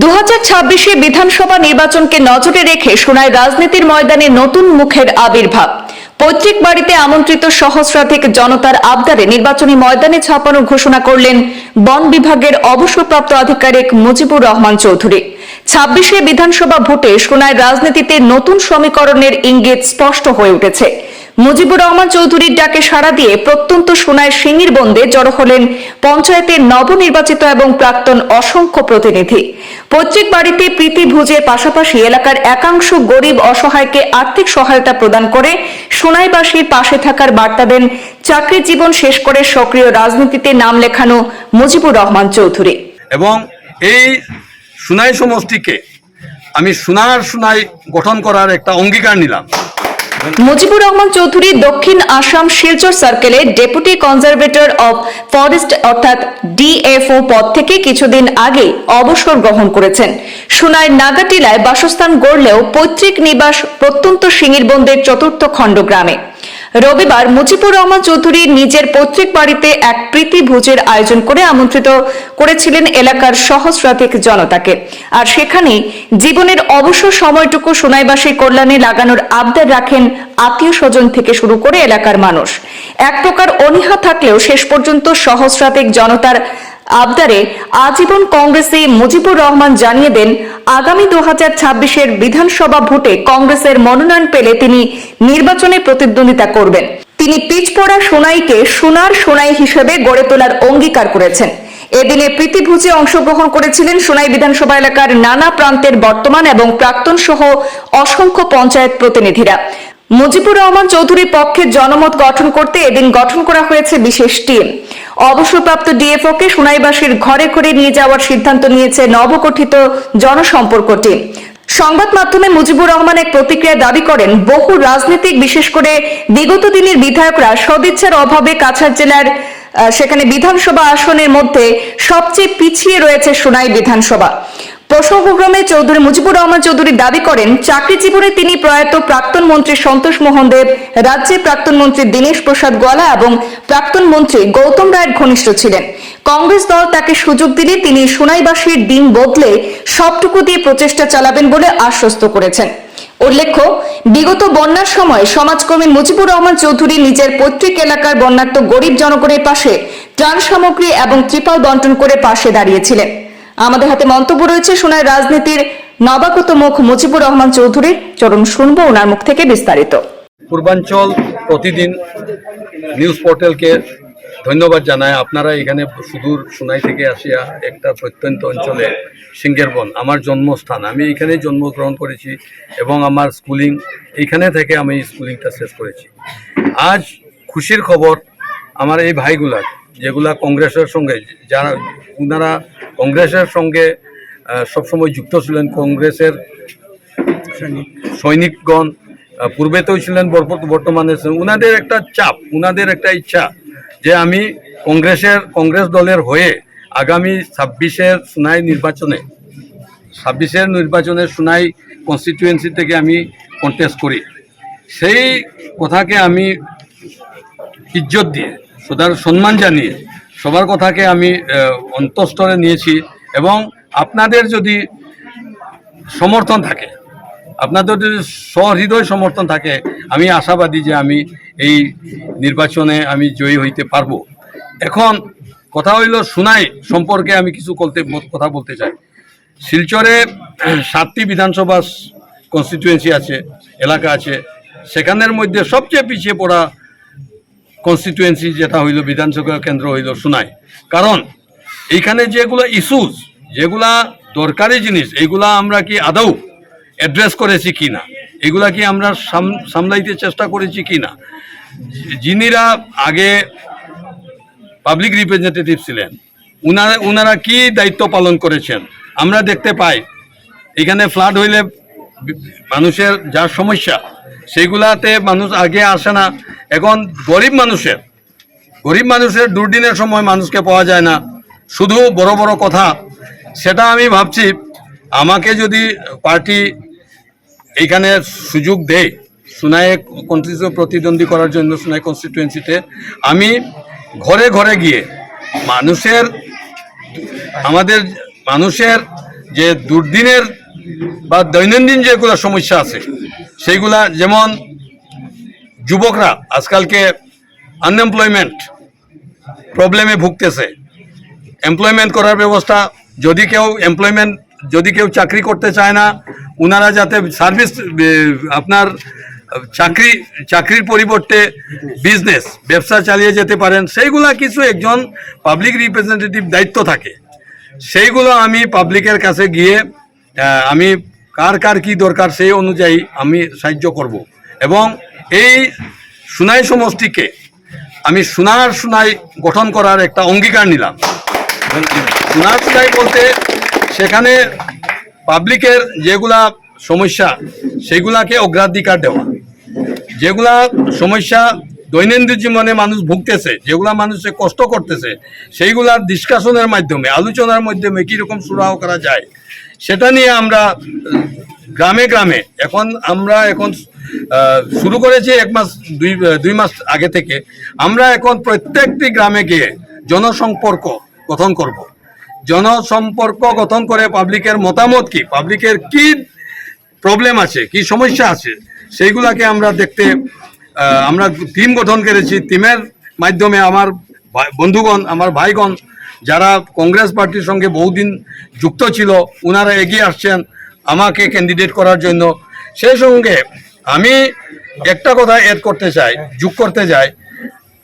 দু ছাব্বিশে বিধানসভা নির্বাচনকে নজরে রেখে সোনায় রাজনীতির ময়দানে নতুন মুখের আবির্ভাব। পৈতৃক বাড়িতে আমন্ত্রিত সহস্রাধিক জনতার আবদারে নির্বাচনী ময়দানে ছাপানো ঘোষণা করলেন বন বিভাগের অবসরপ্রাপ্ত আধিকারিক মুজিবুর রহমান চৌধুরী। ছাব্বিশে বিধানসভা ভোটে সোনায় রাজনীতিতে নতুন সমীকরণের ইঙ্গিত স্পষ্ট হয়ে উঠেছে। মুজিবুর রহমান চৌধুরীর ডাকে সাড়া দিয়ে প্রত্যন্ত সোনায় সিঙ্গির বন্দে জড়ো হলেন পঞ্চায়েতের নবনির্বাচিত এবং প্রাক্তন অসংখ্য প্রতিনিধি। পৈতৃক বাড়িতে প্রীতি ভুজের পাশাপাশি এলাকার একাংশ গরিব অসহায়কে আর্থিক সহায়তা প্রদান করে সোনাইবাসীর পাশে থাকার বার্তা দেন চাকরির জীবন শেষ করে সক্রিয় রাজনীতিতে নাম লেখানো মুজিবুর রহমান চৌধুরী। এবং এই সুনাই সমষ্টিকে আমি সোনার সুনাই গঠন করার একটা অঙ্গীকার নিলাম। মুজিবুর রহমান চৌধুরী দক্ষিণ আসাম শিলচর সার্কেলে ডেপুটি কনজারভেটর অব ফরেস্ট অর্থাৎ ডিএফও পদ থেকে কিছুদিন আগে অবসর গ্রহণ করেছেন। সোনার নাগাটিলায় বাসস্থান গড়লেও পৈতৃক নিবাস প্রত্যন্ত সিঙ্গিরবন্দের চতুর্থ খণ্ড গ্রামে। রবিবার মুজিবুর রহমান চৌধুরী নিজের পৈতৃক বাড়িতে এক প্রীতি ভোজের আয়োজন করে আমন্ত্রিত করেছিলেন এলাকার সহস্রাধিক জনতাকে। আর সেখানেই জীবনের অবসর সময়টুকু সোনাইবাসীর কল্যাণে লাগানোর আবদার রাখেন আত্মীয় স্বজন থেকে শুরু করে এলাকার মানুষ। এক প্রকার অনীহা থাকলেও শেষ পর্যন্ত সহস্রাধিক জনতার আবদারে আজীবন কংগ্রেসে মুজিবুর রহমান জানিয়ে দেন, আগামী দু হাজার ছাব্বিশের বিধানসভা ভোটে কংগ্রেসের মনোনয়ন পেলে তিনি নির্বাচনে প্রতিদ্বন্দ্বিতা করবেন। তিনি পিচপড়া সোনাইকে সোনার সোনাই হিসেবে গড়ে তোলার অঙ্গীকার করেছেন। এদিনে প্রীতিভোজে অংশগ্রহণ করেছিলেন সোনাই বিধানসভা এলাকার নানা প্রান্তের বর্তমান এবং প্রাক্তন সহ অসংখ্য পঞ্চায়েত প্রতিনিধিরা। মুজিবুর রহমান চৌধুরীর পক্ষে জনমত গঠন করতে এদিন গঠন করা হয়েছে বিশেষ টিম। অবসরপ্রাপ্ত ডিএফও কে সোনাইবাসীর ঘরে ঘরে নিয়ে যাওয়ার সিদ্ধান্ত নিয়েছে নবগঠিত জনসম্পর্ক টিম। সংবাদ মাধ্যমে মুজিবুর রহমান এক প্রতিক্রিয়া দাবি করেন, বহু রাজনীতিক, বিশেষ করে বিগত দিনের বিধায়করা সদিচ্ছার অভাবে কাছাড় জেলার সেখানে বিধানসভা আসনের মধ্যে সবচেয়ে পিছিয়ে রয়েছে সোনাই বিধানসভা। প্রসঙ্গক্রমে চৌধুরী মুজিবুর রহমান চৌধুরী দাবি করেন, চাকরি জীবনে তিনি প্রয়াত প্রাক্তন মন্ত্রী সন্তোষ মোহন দেব, রাজ্যের প্রাক্তন মন্ত্রী দীনেশ প্রসাদ গোয়ালা এবং প্রাক্তন মন্ত্রী গৌতম রায়ের ঘনিষ্ঠ ছিলেন। কংগ্রেস দল তাকে সুযোগ দিলে তিনি সোনাইবাসীর দিন বদলে সবটুকু দিয়ে প্রচেষ্টা চালাবেন বলে আশ্বস্ত করেছেন। উল্লেখ্য, বিগত বন্যার সময় সমাজকর্মী মুজিবুর রহমান চৌধুরী নিজের পৈতৃক এলাকার বন্যার্ত গরিব জনগণের পাশে ত্রাণ সামগ্রী এবং ত্রিপাল বন্টন করে পাশে দাঁড়িয়েছিলেন। আমাদের হাতে মন্তব্য রয়েছে সোনার রাজনীতির নবাগত মুখ মুজিবুর রহমান চৌধুরীর। চরম শুনব ওনার মুখ থেকে বিস্তারিত। পূর্বাঞ্চল প্রতিদিন নিউজ পোর্টালকে ধন্যবাদ জানাই আপনারা এখানে সুদূর সোনাই থেকে আসিয়া একটা প্রত্যন্ত অঞ্চলে সিঙ্গেরবন, আমার জন্মস্থান। আমি এখানেই জন্মগ্রহণ করেছি এবং আমার স্কুলিং এইখানে থেকে আমি স্কুলিংটা শেষ করেছি। আজ খুশির খবর আমার এই ভাইগুলা যেগুলা কংগ্রেসের সঙ্গে, যারা ওনারা কংগ্রেসের সঙ্গে সবসময় যুক্ত ছিলেন কংগ্রেসের সৈনিকগণ পূর্বেতেও ছিলেন বর্তমানে ওনাদের একটা চাপ ওনাদের একটা ইচ্ছা যে আমি কংগ্রেসের, কংগ্রেস দলের হয়ে আগামী ছাব্বিশের সুনাই নির্বাচনে, ছাব্বিশের নির্বাচনে সুনাই কনস্টিটিউয়েন্সি থেকে আমি কন্টেস্ট করি। সেই কথাকে আমি ইজ্জত দিয়ে সদার সম্মান জানিয়ে সবার কথাকে আমি অন্তঃস্তরে নিয়েছি এবং আপনাদের যদি সমর্থন থাকে, আপনাদের যদি সহৃদয় সমর্থন থাকে, আমি আশাবাদী যে আমি এই নির্বাচনে আমি জয়ী হইতে পারব। এখন কথা হইল সুনাই সম্পর্কে আমি কিছু বলতে, কথা বলতে চাই। শিলচরে সাতটি বিধানসভা কনস্টিটিউয়েন্সি আছে, এলাকা আছে, সেখানের মধ্যে সবচেয়ে পিছিয়ে পড়া কনস্টিটিউয়েন্সি যেটা হইল বিধানসভা কেন্দ্র হইল সুনাই কারণ এইখানে যেগুলো ইস্যুস যেগুলা দরকারি জিনিস এইগুলা আমরা কি আদৌ অ্যাড্রেস করেছি কি না এগুলা কি আমরা সাম- সামলাইতে চেষ্টা করেছি কি না যিনিরা আগে পাবলিক রিপ্রেজেন্টেটিভ ছিলেন উনারা উনারা কি দায়িত্ব পালন করেছেন? আমরা দেখতে পাই, এখানে ফ্লাড হইলে মানুষের যা সমস্যা, সেগুলাতে মানুষ আগে আসে না। এখন গরিব মানুষের গরিব মানুষের দুর্দিনের সময় মানুষকে পাওয়া যায় না। শুধু বড় বড় কথা, সেটা আমি ভাবছি, আমাকে যদি পার্টি এইখানে সুযোগ দেয়, সুনায় কন্ট্রিজে প্রতিদ্বন্দ্বী করার জন্য সুনাই কনস্টিটুয়েন্সিতে আমি ঘরে ঘরে গিয়ে মানুষের, আমাদের মানুষের যে দুর্দিনের বা দৈনন্দিন যেগুলো সমস্যা আছে সেইগুলা যেমন যুবকরা, আজকালকে আনএমপ্লয়মেন্ট প্রবলেমে ভুগতেছে। এমপ্লয়মেন্ট করার ব্যবস্থা, যদি কেউ এমপ্লয়মেন্ট যদি কেউ চাকরি করতে চায় না ওনারা যাতে সার্ভিস আপনার চাকরি, চাকরির পরিবর্তে বিজনেস ব্যবসা চালিয়ে যেতে পারেন, সেইগুলা কিছু একজন পাবলিক রিপ্রেজেন্টেটিভ দায়িত্ব থাকে। সেইগুলো আমি পাবলিকের কাছে গিয়ে আমি কার কার কি দরকার সেই অনুযায়ী আমি সাহায্য করব। এবং এই সুনাই সমষ্টিকে আমি সোনার সুনাই গঠন করার একটা অঙ্গীকার নিলাম। সোনার সুনাই বলতে সেখানে পাবলিকের যেগুলা সমস্যা, সেগুলাকে অগ্রাধিকার দেওয়া। যেগুলা সমস্যা দৈনন্দিন জীবনে মানুষ ভুগতেছে, যেগুলা মানুষে কষ্ট করতেছে, সেইগুলার ডিসকাশনের মাধ্যমে, আলোচনার মাধ্যমে কীরকম সুরাহ করা যায়, সেটা নিয়ে আমরা, গ্রামে গ্রামে, এখন আমরা এখন শুরু করেছি এক মাস, দুই দুই মাস আগে থেকে। আমরা এখন প্রত্যেকটি গ্রামে গিয়ে জনসম্পর্ক গঠন করব। জনসম্পর্ক গঠন করে পাবলিকের মতামত কি, পাবলিকের কি প্রবলেম আছে, কি সমস্যা আছে, সেইগুলাকে আমরা দেখতে আমরা টিম গঠন করেছি। টিমের মাধ্যমে আমার বন্ধুগণ, আমার ভাইগণ, যারা কংগ্রেস পার্টির সঙ্গে বহুদিন যুক্ত ছিল ওনারা এগিয়ে আসছেন আমাকে ক্যান্ডিডেট করার জন্য। সেই সঙ্গে আমি একটা কথা এড করতে চাই, যোগ করতে চাই।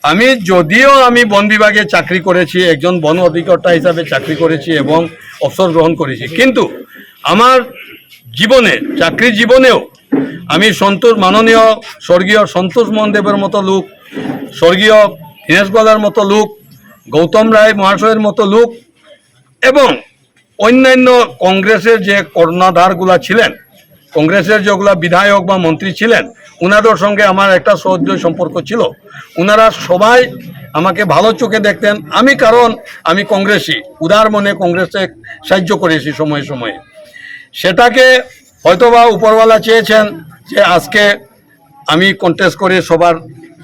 আমি যদিও আমি বন বিভাগে চাকরি করেছি, একজন বন অধিকর্তা হিসাবে চাকরি করেছি এবং অবসর গ্রহণ করেছি, কিন্তু আমার জীবনে চাকরি জীবনেও আমি সন্তোষ, মাননীয় স্বর্গীয় সন্তোষ মনদেবের মতো লোক, স্বর্গীয় দীনেশ গলার মতো লোক, গৌতম রায় মহাশয়ের মতো লোক এবং অন্যান্য কংগ্রেসের যে কর্ণধারগুলা ছিলেন কংগ্রেসের যেগুলা বিধায়ক বা মন্ত্রী ছিলেন ওনাদের সঙ্গে আমার একটা সহজ সম্পর্ক ছিল। ওনারা সবাই আমাকে ভালো চোখে দেখতেন। আমি কারণ, আমি কংগ্রেসই উদার মনে কংগ্রেসে সাহায্য করেছি সময়ে সময়ে। সেটাকে হয়তোবা উপরওয়ালা চেয়েছেন যে আজকে আমি কন্টেস্ট করে সবার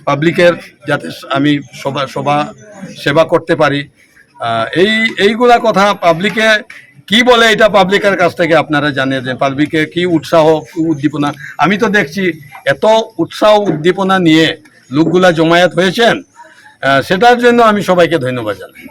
পাবলিকের যাতে আমি সবা সবা সেবা করতে পারি। এই, এইগুলা কথা পাবলিকে কি বলে এটা পাবলিকের কাছ থেকে আপনারা জানিয়ে দেন? পাবলিকে কি উৎসাহ উদ্দীপনা? আমি তো দেখছি এত উৎসাহ, উদ্দীপনা নিয়ে লোকগুলা জমায়েত হয়েছেন সেটার জন্য আমি সবাইকে ধন্যবাদ জানাই।